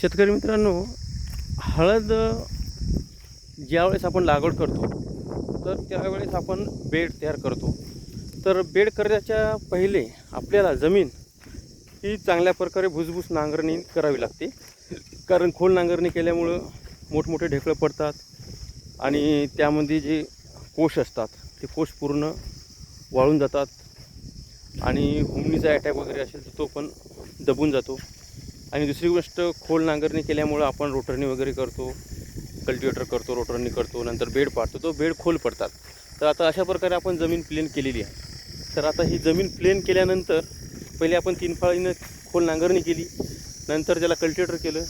शेतकरी मित्रांनो हळद ज्यावेळेस आपण लागवड करतो तर त्यावेळेस आपण बेड तयार करतो. तर बेड करण्याच्या पहिले आपल्याला जमीन ही चांगल्या प्रकारे भुसभुस नांगरणी करावी लागते. कारण खोल नांगरणी केल्यामुळं मोठमोठे ढेकळं पडतात आणि त्यामध्ये जे कोश असतात ते कोश पूर्ण वाळून जातात आणि हुमणीचा अटॅक वगैरे असेल तर तो पण दबून जातो. आणि दुसरी गोष्ट खोल नांगरणी केल्यामुळं आपण रोटरनी वगैरे करतो कल्टिवेटर करतो रोटरनी करतो नंतर बेड पाडतो तो बेड खोल पडतात. तर आता अशा प्रकारे आपण जमीन प्लेन केलेली आहे. तर आता ही जमीन प्लेन केल्यानंतर पहिले आपण तीन फाळीनं खोल नांगरणी केली नंतर त्याला कल्टिवेटर केलं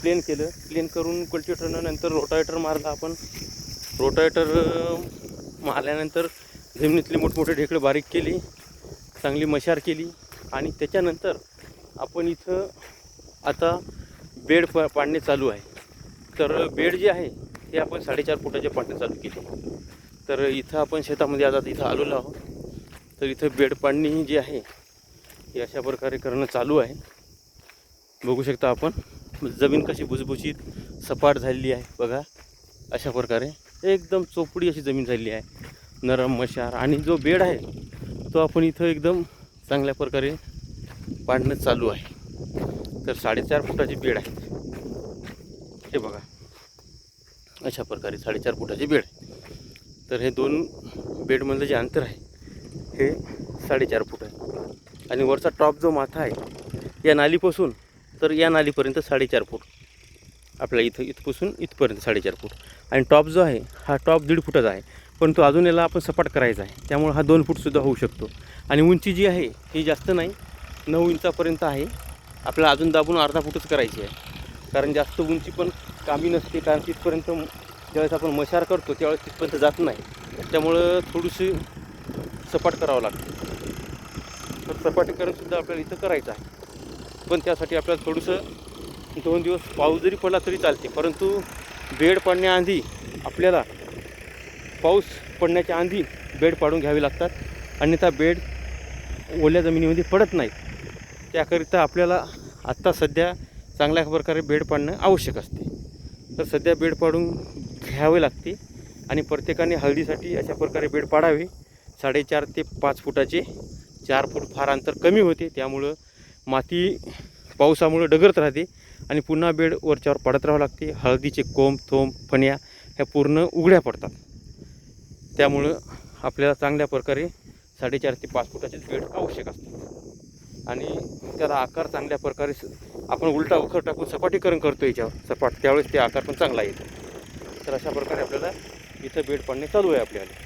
प्लेन केलं प्लेन करून कल्टिवेटरनं नंतर रोटावेटर मारला आपण. रोटावेटर मारल्यानंतर जमिनीतले मोठमोठे ढेकळे बारीक केली चांगली मशार केली आणि त्याच्यानंतर आपण इथं आता बेड प पाडणे चालू आहे. तर बेड जे आहे ते आपण साडेचार फुटाचे पाडणे चालू केले. तर इथं आपण शेतामध्ये आता इथं आलेलो आहोत. तर इथं बेड पाडणी जी आहे हे अशा प्रकारे करणं चालू आहे. बघू शकता आपण जमीन कशी भुसभुशीत सपाट झालेली आहे बघा. अशा प्रकारे एकदम चोपडी अशी जमीन झालेली आहे. नरम मशार आणि जो बेड आहे तो आपण इथं एकदम चांगल्या प्रकारे पाडणं चालू आहे. तर साडेचार फुटाची बेड आहे. हे बघा. अशा प्रकारे साडेचार फुटाची बेड तर हे दोन बेडमधलं जे अंतर आहे हे साडेचार फूट आहे. आणि वरचा टॉप जो माथा आहे या नालीपासून तर या नालीपर्यंत साडेचार फूट. आपल्या इथं इथपासून इथपर्यंत साडेचार फूट. आणि टॉप जो आहे हा टॉप दीड फुटाचा आहे. पण तो अजून याला आपण सपाट करायचा आहे. त्यामुळे हा दोन फूटसुद्धा होऊ शकतो. आणि उंची जी आहे ही जास्त नाही. नऊ इंचापर्यंत आहे. आपल्याला अजून दाबून अर्धा फुटच करायची आहे. कारण जास्त उंची पण कामी नसते कारण तिथपर्यंत ज्यावेळेस आपण मशार करतो त्यावेळेस तिथपर्यंत जात नाही. त्यामुळं थोडीशी सपाट करावं लागतं. तर सपाटीकरणसुद्धा आपल्याला इथं करायचं आहे. पण त्यासाठी आपल्याला थोडंसं दोन दिवस पाऊस जरी पडला तरी चालते. परंतु बेड पडण्याआधी आपल्याला पाऊस पडण्याच्या आधी बेड पाडून घ्यावे लागतात. अन्यथा बेड ओल्या जमिनीमध्ये पडत नाहीत. त्याकरिता आपल्याला आत्ता सध्या चांगल्या प्रकारे बेड पाडणं आवश्यक असते. तर सध्या बेड पाडून घ्यावे लागते आणि प्रत्येकाने हळदीसाठी अशा प्रकारे बेड पाडावे. साडेचार ते पाच फुटाचे चार फूट फार अंतर कमी होते. त्यामुळं माती पावसामुळं डगरत राहते आणि पुन्हा बेड वरच्यावर पडत राहावं लागते. हळदीचे कोंब थोंब फण्या ह्या पूर्ण उघड्या पडतात. त्यामुळं आपल्याला चांगल्या प्रकारे साडेचार ते पाच फुटाचेच बेड आवश्यक असतात. आणि त्याला आकार चांगल्या प्रकारे स- आपण उलटा उखर टाकून सपाटीकरण करतो याच्यावर. सपाट त्यावेळेस ते आकार पण चांगला येतो. तर अशा प्रकारे आपल्याला इथं बेड पाडणे चालू आहे आपल्याला